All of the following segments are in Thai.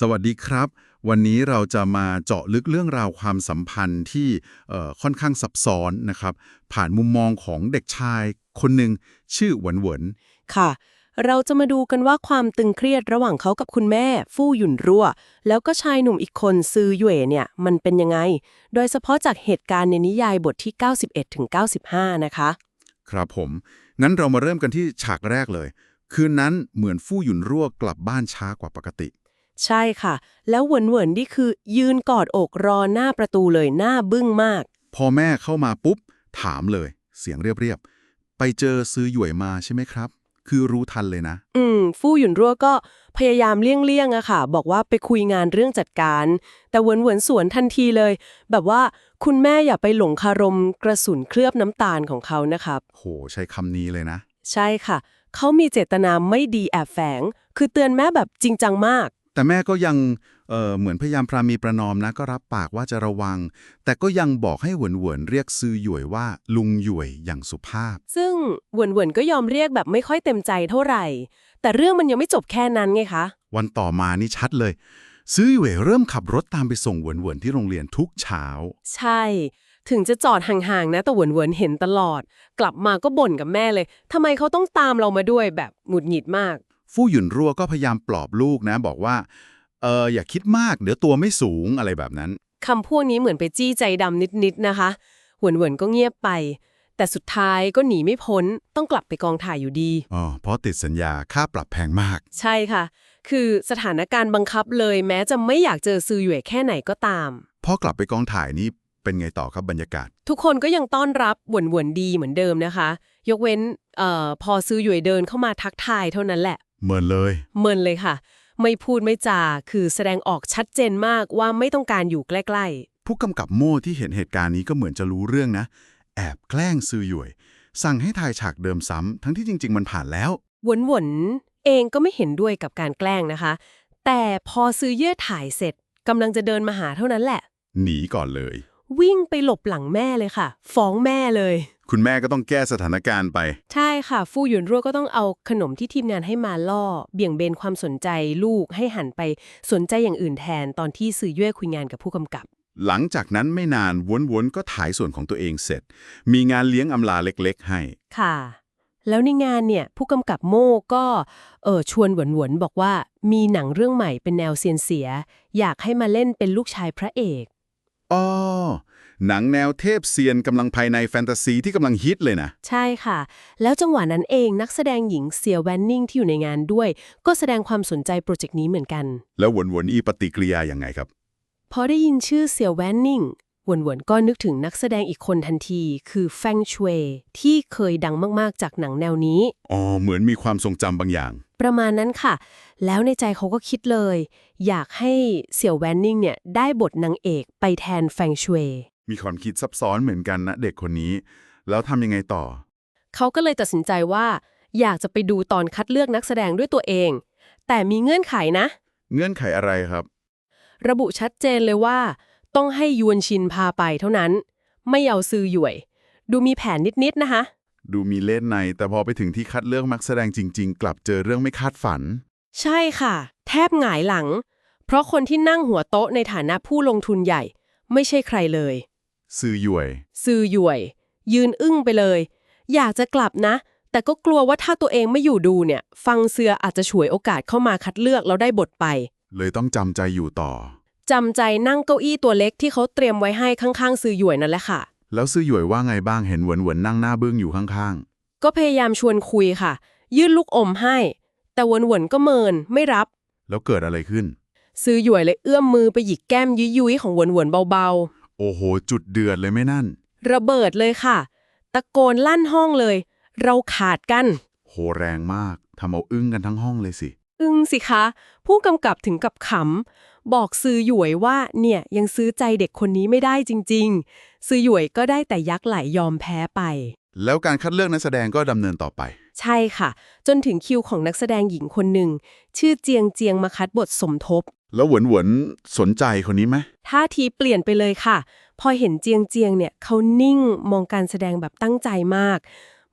สวัสดีครับ วันนี้เราจะมาเจาะลึกเรื่องราวความสัมพันธ์ที่เอ่อค่อนข้างซับซ้อนนะครับ ผ่านมุมมองของเด็กชายคนหนึ่งชื่อหวนหวนค่ะ เราจะมาดูกันว่าความตึงเครียดระหว่างเขากับคุณแม่ ฟู่หยุนรั่ว แล้วก็ชายหนุ่มอีกคนซือหย่เนี่ยมันเป็นยังไง โดยเฉพาะจากเหตุการณ์ในนิยายบทที่ 91ถึง95 นะคะ ครับผม งั้นเรามาเริ่มกันที่ฉากแรกเลย คืนนั้นเหมือนฟู่หยุนรั่วกลับบ้านช้ากว่าปกติ ใช่ค่ะ แล้วเหวินเหวินนี่คือ ยืนกอดอกรอหน้าประตูเลยหน้าบึ้งมาก พอแม่เข้ามาปุ๊บ ถามเลย เสียงเรียบๆ ไปเจอซื้อหย่วยมาใช่ไหมครับ คือรู้ทันเลยนะ อืม ฟู่หยุนรั่วก็พยายามเลี่ยงๆอะค่ะ บอกว่าไปคุยงานเรื่องจัดการ แต่เหวินเหวินสวนทันทีเลย แบบว่าคุณแม่อย่าไปหลงคารมกระสุนเคลือบน้ำตาลของเขานะครับ โห ใช้คำนี้เลยนะ ใช่ค่ะ เขามีเจตนาไม่ดีแอบแฝง คือเตือนแม่แบบจริงจังมาก แต่แม่ก็ยังเอ่อเหมือนพยายามปรามีประนอมนะก็รับปากว่าจะระวัง แต่ก็ยังบอกให้เหวินเหวินเรียกซื้อหย่วยว่าลุงหย่วยอย่างสุภาพ ซึ่งเหวินเหวินก็ยอมเรียกแบบไม่ค่อยเต็มใจเท่าไหร่ แต่เรื่องมันยังไม่จบแค่นั้นไงคะ วันต่อมานี่ชัดเลย ซื้อหย่วยเริ่มขับรถตามไปส่งเหวินเหวินที่โรงเรียนทุกเช้า ใช่ถึงจะจอดห่างๆนะแต่เหวินเหวินเห็นตลอด กลับมาก็บ่นกับแม่เลยทำไมเขาต้องตามเรามาด้วยแบบหงุดหงิดมาก ฟู่หยุนรั่วก็พยายามปลอบลูกนะ บอกว่า เอออย่าคิดมากเดี๋ยวตัวไม่สูงอะไรแบบนั้นคำพวกนี้เหมือนไปจี้ใจดำนิดๆนะคะเหวินเหวินก็เงียบไป แต่สุดท้ายก็หนีไม่พ้นต้องกลับไปกองถ่ายอยู่ดีอ๋อเพราะติดสัญญาค่าปรับแพงมาก ใช่ค่ะ คือสถานการณ์บังคับเลย แม้จะไม่อยากเจอซือหย่วยแค่ไหนก็ตามพอกลับไปกองถ่ายนี่เป็นไงต่อครับบรรยากาศ ทุกคนก็ยังต้อนรับหวนหวนๆดีเหมือนเดิมนะคะ ยกเว้นเอ่อพอซือหย่วยเดินเข้ามาทักทายเท่านั้นแหละ เหมือนเลย เมินเลยค่ะ ไม่พูดไม่จาคือแสดงออกชัดเจนมากว่าไม่ต้องการอยู่ใกล้ผู้กำกับโม่ที่เห็นเหตุการณ์นี้ก็เหมือนจะรู้เรื่องนะ แอบแกล้งซื้อหย่วย สั่งให้ถ่ายฉากเดิมซ้ำทั้งที่จริง ๆ มันผ่านแล้ว ๆหวนหวนๆเองก็ไม่เห็นด้วยกับการแกล้งนะคะ แต่พอซื้อเยื่อถ่ายเสร็จกำลังจะเดินมาหาเท่านั้นแหละ หนีก่อนเลย วิ่งไปหลบหลังแม่เลยค่ะ ฟ้องแม่เลย คุณแม่ก็ต้องแก้สถานการณ์ไป ใช่ค่ะ ฟู่หยุนรั่วก็ต้องเอาขนมที่ทีมงานให้มาล่อ เบี่ยงเบนความสนใจลูกให้หันไปสนใจอย่างอื่นแทนตอนที่สื่อเย่คุยงานกับผู้กำกับ หลังจากนั้นไม่นานวนๆก็ถ่ายส่วนของตัวเองเสร็จ มีงานเลี้ยงอำลาเล็กๆ ให้ ค่ะ แล้วในงานเนี่ยผู้กำกับโม่ก็เออชวนหวนหวนๆบอกว่ามีหนังเรื่องใหม่เป็นแนวเซียนเสีย อยากให้มาเล่นเป็นลูกชายพระเอกอ๋อ หนังแนวเทพเซียนกำลังภายในแฟนตาซีที่กำลังฮิตเลยนะ ใช่ค่ะ แล้วจังหวะนั้นเองนักแสดงหญิงเซียแวนนิงที่อยู่ในงานด้วย ก็แสดงความสนใจโปรเจกต์นี้เหมือนกัน แล้ววนๆอีปฏิกิริยาอย่างไงครับ พอได้ยินชื่อเสี่ยวแวนนิงหวนหวนๆก็นึกถึงนักแสดงอีกคนทันที คือแฟงชเวที่เคยดังมากๆจากหนังแนวนี้ อ๋อ เหมือนมีความทรงจำบางอย่าง ประมาณนั้นค่ะ แล้วในใจเขาก็คิดเลย อยากให้เสี่ยวแวนนิงเนี่ยได้บทนางเอกไปแทนแฟงชเว มีความคิดซับซ้อนเหมือนกันนะเด็กคนนี้ แล้วทำยังไงต่อ เขาก็เลยตัดสินใจว่า อยากจะไปดูตอนคัดเลือกนักแสดงด้วยตัวเอง แต่มีเงื่อนไขนะ เงื่อนไขอะไรครับ ระบุชัดเจนเลยว่า ต้องให้ยวนชินพาไปเท่านั้น ไม่เอาซือหย่วย ดูมีแผนนิดๆนะคะ ดูมีเล่นใน แต่พอไปถึงที่คัดเลือกนักแสดงจริง ๆ กลับเจอเรื่องไม่คาดฝัน ใช่ค่ะ แทบหงายหลัง เพราะคนที่นั่งหัวโต๊ะในฐานะผู้ลงทุนใหญ่ ไม่ใช่ใครเลย ซื้อหย่วย ซือหย่วย ยืนอึ้งไปเลย อยากจะกลับนะ แต่ก็กลัวว่าถ้าตัวเองไม่อยู่ดูเนี่ย ฟังเสืออาจจะฉวยโอกาสเข้ามาคัดเลือกแล้วได้บทไป เลยต้องจำใจอยู่ต่อจำใจนั่งเก้าอี้ตัวเล็กที่เขาเตรียมไว้ให้ข้างๆ ซือหย่วยนั่นแหละค่ะ แล้วซื้อหย่วยว่าไงบ้างเห็นเหวนๆนั่งหน้าบึ้งอยู่ข้างก็พยายามชวนคุยค่ะ ยื่นลูกอมให้ แต่วนวนๆก็เมินไม่รับๆแล้วเกิดอะไรขึ้น ซือหย่วยเลยเอื้อมมือไปหยิกแก้มยุยๆของวนวนๆเบา โอ้โห จุดเดือดเลยไหม่นั่นๆระเบิดเลยค่ะ ตะโกนลั่นห้องเลย เราขาดกัน โหแรงมากทำเอาอึ้งกันทั้งห้องเลยสิ อึ้งสิคะ ผู้กำกับถึงกับขำ บอกซือหยวยว่าเนี่ยยังซื้อใจเด็กคนนี้ไม่ได้จริงๆซือหยวยก็ได้แต่ยักไหลยอมแพ้ไป แล้วการคัดเลือกนักแสดงก็ดำเนินต่อไป ใช่ค่ะ จนถึงคิวของนักแสดงหญิงคนหนึ่ง ชื่อเจียงเจียงมาคัดบทสมทบ แล้วเหวนๆสนใจคนนี้ไหมท่าทีเปลี่ยนไปเลยค่ะ พอเห็นเจียงเจียงเนี่ยเขานิ่งมองการแสดงแบบตั้งใจมาก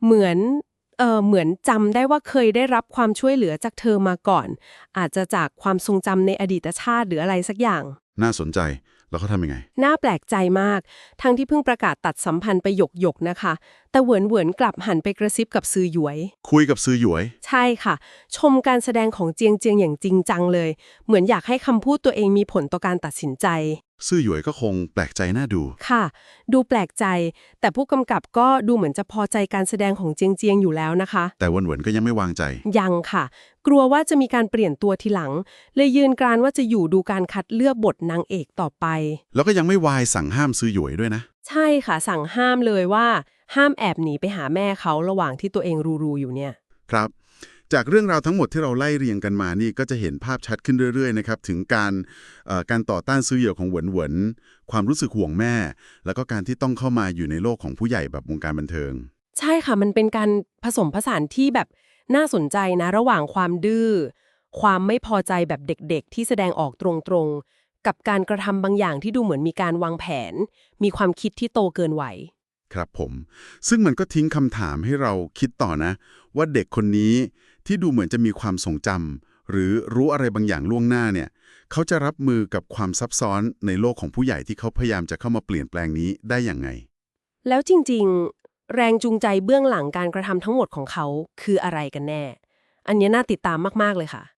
เหมือนเออเหมือนจำได้ว่าเคยได้รับความช่วยเหลือจากเธอมาก่อน อาจจะจากความทรงจำในอดีตชาติหรืออะไรสักอย่าง น่าสนใจ แล้วเขาทำยังไง น่าแปลกใจมาก ทั้งที่เพิ่งประกาศตัดสัมพันธ์ไปหยกหยกๆนะคะ แต่เหวินเหวินๆกลับหันไปกระซิบกับซือหยวย คุยกับซื้อหยวย ใช่ค่ะ ชมการแสดงของเจียงเจียงอย่างจริงจังเลย เหมือนอยากให้คำพูดตัวเองมีผลต่อการตัดสินใจ ซื่อหยวยก็คงแปลกใจน่าดู ค่ะ ดูแปลกใจ แต่ผู้กำกับก็ดูเหมือนจะพอใจการแสดงของเจียงเจียงอยู่แล้วนะคะ แต่หวนหวนก็ยังไม่วางใจ ยังค่ะ กลัวว่าจะมีการเปลี่ยนตัวทีหลัง เลยยืนกรานว่าจะอยู่ดูการคัดเลือกบทนางเอกต่อไป แล้วก็ยังไม่วายสั่งห้ามซื้อหยวยด้วยนะ ใช่ค่ะ สั่งห้ามเลยว่า ห้ามแอบหนีไปหาแม่เขาระหว่างที่ตัวเองรูๆอยู่เนี่ย ครับ จากเรื่องราวทั้งหมดที่เราไล่เรียงกันมานี่ก็จะเห็นภาพชัดขึ้นเรื่อยๆนะครับถึงการเอ่อการต่อต้านซื้อเหยื่อของเหวินเหวินความรู้สึกห่วงแม่ แล้วก็การที่ต้องเข้ามาอยู่ในโลกของผู้ใหญ่แบบวงการบันเทิง ใช่ค่ะมันเป็นการผสมผสานที่แบบน่าสนใจนะระหว่างความดื้อความไม่พอใจแบบเด็กๆ ที่แสดงออกตรงๆ กับการกระทำบางอย่างที่ดูเหมือนมีการวางแผน มีความคิดที่โตเกินไหวครับผม ซึ่งมันก็ทิ้งคำถามให้เราคิดต่อนะ ว่าเด็กคนนี้ ที่ดูเหมือนจะมีความทรงจำหรือรู้อะไรบางอย่างล่วงหน้าเนี่ยเขาจะรับมือกับความซับซ้อนในโลกของผู้ใหญ่ที่เขาพยายามจะเข้ามาเปลี่ยนแปลงนี้ได้อย่างไง แล้วจริงๆ แรงจูงใจเบื้องหลังการกระทำทั้งหมดของเขาคืออะไรกันแน่ อันนี้น่าติดตามมากๆเลยค่ะ